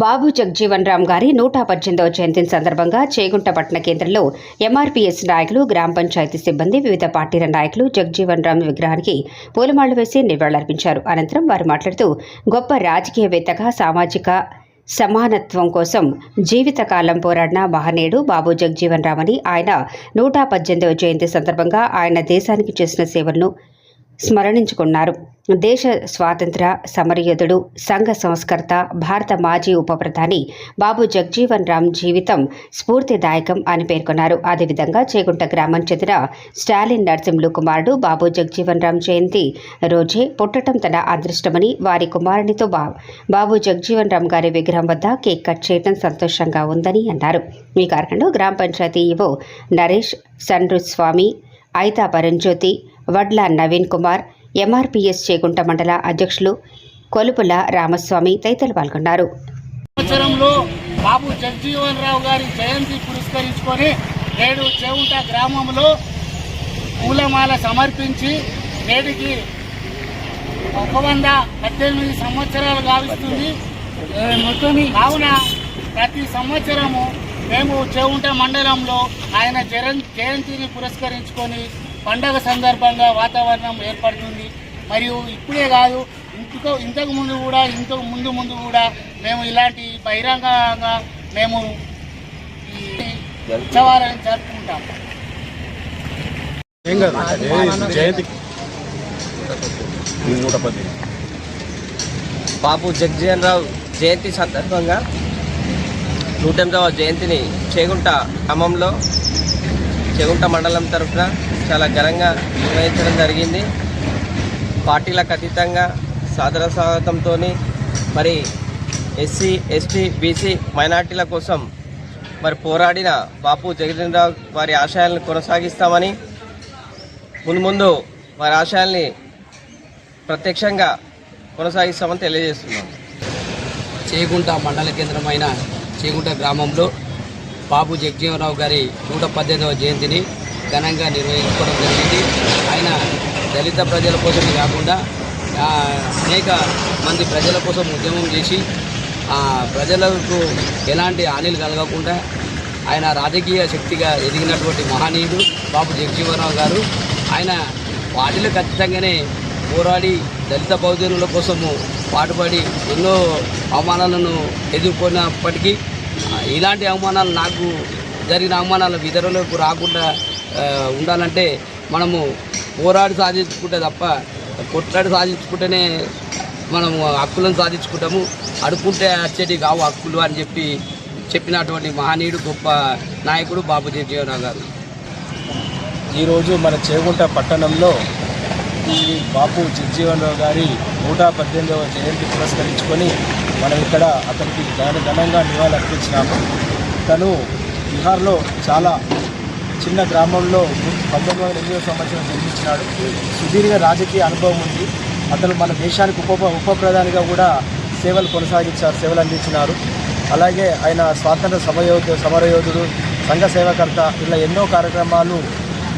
బాబు జగ్జీవన్ రామ్ గారి నూట పద్దెనిమిదవ జయంతి సందర్భంగా చేగుంట పట్టణ కేంద్రంలో ఎంఆర్పీఎస్ నాయకులు గ్రామ పంచాయతీ సిబ్బంది వివిధ పార్టీల నాయకులు జగ్జీవన్ రామ్ విగ్రహానికి పూలమాళ్ళు వేసి నివాళులర్పించారు. అనంతరం వారు మాట్లాడుతూ గొప్ప రాజకీయవేత్తగా సామాజిక సమానత్వం కోసం జీవితకాలం పోరాడిన మహనీయుడు బాబు జగ్జీవన్ రామ్ అని ఆయన నూట పద్దెనిమిదవ జయంతి సందర్భంగా ఆయన దేశానికి చేసిన సేవలను స్మరణించుకున్నారు. దేశ స్వాతంత్ర సమరయోధుడు సంఘ సంస్కర్త భారత మాజీ ఉప ప్రధాని బాబు జగ్జీవన్ రామ్ జీవితం స్ఫూర్తిదాయకం అని పేర్కొన్నారు. అదేవిధంగా చేగుంట గ్రామం చెందిన స్టాలిన్ నరసింహులు కుమారుడు బాబు జగ్జీవన్ రామ్ జయంతి రోజే పుట్టడం తన అదృష్టమని వారి కుమారునితో బా బాబు జగ్జీవన్ రామ్ గారి విగ్రహం వద్ద కేక్ కట్ చేయడం సంతోషంగా ఉందని అన్నారు. ఈ కార్యక్రమంలో గ్రామ పంచాయతీ ఈవో నరేష్ సన్రు స్వామి ఐతా పరంజ్యోతి వడ్ల నవీన్ కుమార్ ఎంఆర్పిఎస్ చేగుంట మండల అధ్యక్షులు కొలుపుల రామస్వామి తదితరులు పాల్గొన్నారు. సంవత్సరంలో బాబు జగజీవన్ రావు గారి జయంతి పురస్కరించుకొని నేడు చేవుంట గ్రామంలో పూలమాల సమర్పించి నేటికి ఒక వంద పద్దెనిమిది సంవత్సరాలు గావిస్తుంది. మొత్తం కావున ప్రతి సంవత్సరము మేము చెవుంట మండలంలో ఆయన జయంతిని పురస్కరించుకొని పండగ సందర్భంగా వాతావరణం ఏర్పడుతుంది. మరియు ఇప్పుడే కాదు ఇంటికో ఇంతకు ముందు కూడా ఇంతకు ముందు ముందు కూడా మేము ఇలాంటి బహిరంగంగా మేము ఈ ఉత్సవాలను జరుపుకుంటాం. బాబు జగ్జీవన్ రావు జయంతి సందర్భంగా నూట ఎనిమిదవ జయంతిని చేగుంట గ్రామంలో చేగుంట మండలం తరఫున చాలా ఘనంగా నిర్వహించడం జరిగింది. పార్టీలకు అతీతంగా సాదర స్వాగతంతో మరి ఎస్సీ ఎస్టీ బీసీ మైనార్టీల కోసం మరి పోరాడిన బాపు జగన్ వారి ఆశయాలను కొనసాగిస్తామని ముందు ముందు వారి ఆశయాల్ని ప్రత్యక్షంగా కొనసాగిస్తామని తెలియజేస్తున్నాం. చేగుంట మండల కేంద్రమైన చేగుంట గ్రామంలో బాబు జగజీవనరావు గారి నూట పద్దెనిమిదవ జయంతిని ఘనంగా నిర్వహించుకోవడం జరిగింది. ఆయన దళిత ప్రజల కోసమే కాకుండా అనేక మంది ప్రజల కోసం ఉద్యమం చేసి ప్రజలకు ఎలాంటి హానిలు కలగకుండా ఆయన రాజకీయ శక్తిగా ఎదిగినటువంటి మహనీయుడు బాబు జగజీవనరావు గారు. ఆయన వాటిలో ఖచ్చితంగానే పోరాడి దళిత బహుజనుల కోసము పాటుపడి ఎన్నో అవమానాలను ఎదుర్కొన్నప్పటికీ ఇలాంటి అవమానాలు నాకు జరిగిన అవమానాలు ఇతరులకు రాకుండా ఉండాలంటే మనము పోరాడి సాధించుకుంటే తప్ప కొట్లాడి సాధించుకుంటేనే మనము హక్కులను సాధించుకుంటాము. అడుక్కుంటే వచ్చేటి కావు హక్కులు అని చెప్పి చెప్పినటువంటి మహనీయుడు గొప్ప నాయకుడు బాబు జగజీవనరావు గారు. ఈరోజు మన చేగుంట పట్టణంలో ఈ బాపు జగ్జీవనరావు గారి నూట పద్దెనిమిదవ జయంతి పురస్కరించుకొని మనం ఇక్కడ అతనికి ఘన ఘనంగా నివాళులర్పించినాము. తను బీహార్లో చాలా చిన్న గ్రామంలో పంతొమ్మిది వందల ఎనిమిదవ సంవత్సరం జన్మించినాడు. సుదీర్ఘ రాజకీయ అనుభవం ఉంది. అతను మన దేశానికి ఉప ఉప ప్రధానిగా కూడా సేవలు కొనసాగించారు సేవలు అందించినారు. అలాగే ఆయన స్వాతంత్ర సమయోధు సమరయోధుడు సంఘ సేవకర్త ఇలా ఎన్నో కార్యక్రమాలు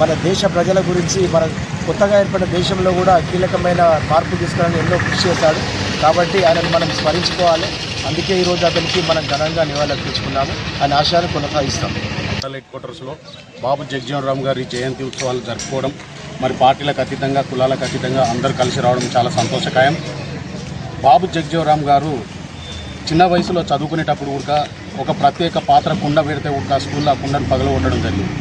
మన దేశ ప్రజల గురించి మన కొత్తగా ఏర్పడిన దేశంలో కూడా కీలకమైన మార్పు తీసుకురావడానికి ఎన్నో కృషి చేశాడు. కాబట్టి ఆయనను మనం స్మరించుకోవాలి. అందుకే ఈరోజు అతనికి మనం ఘనంగా నివాళులర్పించుకున్నాము ఆయన ఆశయాన్ని కొనసాగిస్తాం. హెడ్ క్వార్టర్స్లో బాబు జగ్జీవన్ రామ్ గారి జయంతి ఉత్సవాలు జరుపుకోవడం మరి పార్టీలకు అతీతంగా కులాలకు అతీతంగా అందరూ కలిసి రావడం చాలా సంతోషకాయం. బాబు జగజీవన్ రామ్ గారు చిన్న వయసులో చదువుకునేటప్పుడు కూడా ఒక ప్రత్యేక పాత్ర కుండ పెడితే ఒక స్కూల్లో ఆ కుండను పగలగొట్టడం జరిగింది.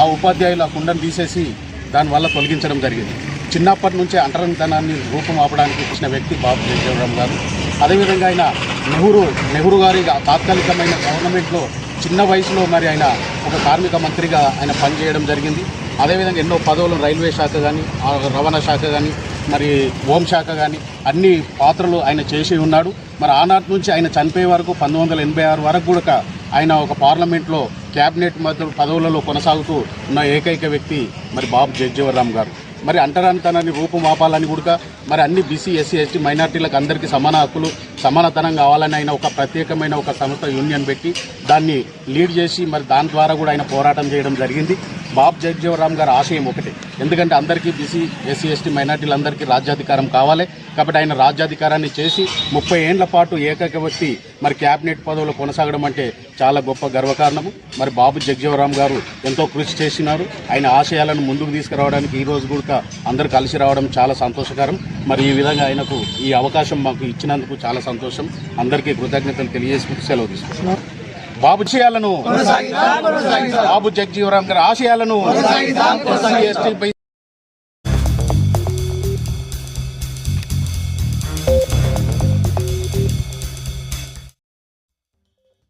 ఆ ఉపాధ్యాయులు ఆ కుండను తీసేసి దానివల్ల తొలగించడం జరిగింది. చిన్నప్పటి నుంచే అంటరంతనాన్ని రూపం ఆపడానికి వచ్చిన వ్యక్తి బాబు జగజీవన్ గారు. అదేవిధంగా ఆయన నెహ్రూ నెహ్రూ గారి తాత్కాలికమైన గవర్నమెంట్లో చిన్న వయసులో మరి ఆయన ఒక కార్మిక మంత్రిగా ఆయన పనిచేయడం జరిగింది. అదేవిధంగా ఎన్నో పదవులు రైల్వే శాఖ కానీ రవాణా శాఖ కానీ మరి హోంశాఖ కానీ అన్ని పాత్రలు ఆయన చేసి ఉన్నాడు. మరి ఆనాటి నుంచి ఆయన చనిపోయే వరకు పంతొమ్మిది వందల ఎనభై ఆరు వరకు కూడా ఆయన ఒక పార్లమెంట్లో క్యాబినెట్ మంత్రులు పదవులలో కొనసాగుతూ ఉన్న ఏకైక వ్యక్తి మరి బాబు జగజీవన్ గారు. మరి అంటరానితనాన్ని రూపుమాపాలని కూడా మరి అన్ని బీసీ ఎస్సీ ఎస్టీ మైనార్టీలకు అందరికీ సమాన హక్కులు సమానతనం కావాలని ఆయన ఒక ప్రత్యేకమైన ఒక సంస్థ యూనియన్ పెట్టి దాన్ని లీడ్ చేసి మరి దాని ద్వారా కూడా ఆయన పోరాటం చేయడం జరిగింది. బాబు జగజీవరామ్ గారి ఆశయం ఒకటే. ఎందుకంటే అందరికీ బీసీ ఎస్సీ ఎస్టీ మైనార్టీలందరికీ రాజ్యాధికారం కావాలి. కాబట్టి ఆయన రాజ్యాధికారాన్ని చేసి ముప్పై ఏండ్ల పాటు ఏకైక వ్యక్తి మరి క్యాబినెట్ పదవులు కొనసాగడం అంటే చాలా గొప్ప గర్వకారణము. మరి బాబు జగజీవరామ్ గారు ఎంతో కృషి చేసినారు. ఆయన ఆశయాలను ముందుకు తీసుకురావడానికి ఈ రోజు కూడా అందరూ కలిసి రావడం చాలా సంతోషకరం. మరి ఈ విధంగా ఆయనకు ఈ అవకాశం మాకు ఇచ్చినందుకు చాలా సంతోషం. అందరికీ కృతజ్ఞతలు తెలియజేసుకుంటూ సెలవు తీసుకుంటున్నాం. బాబు విషయాలను బాబు జగజీవరామ్ గారి ఆశయాలను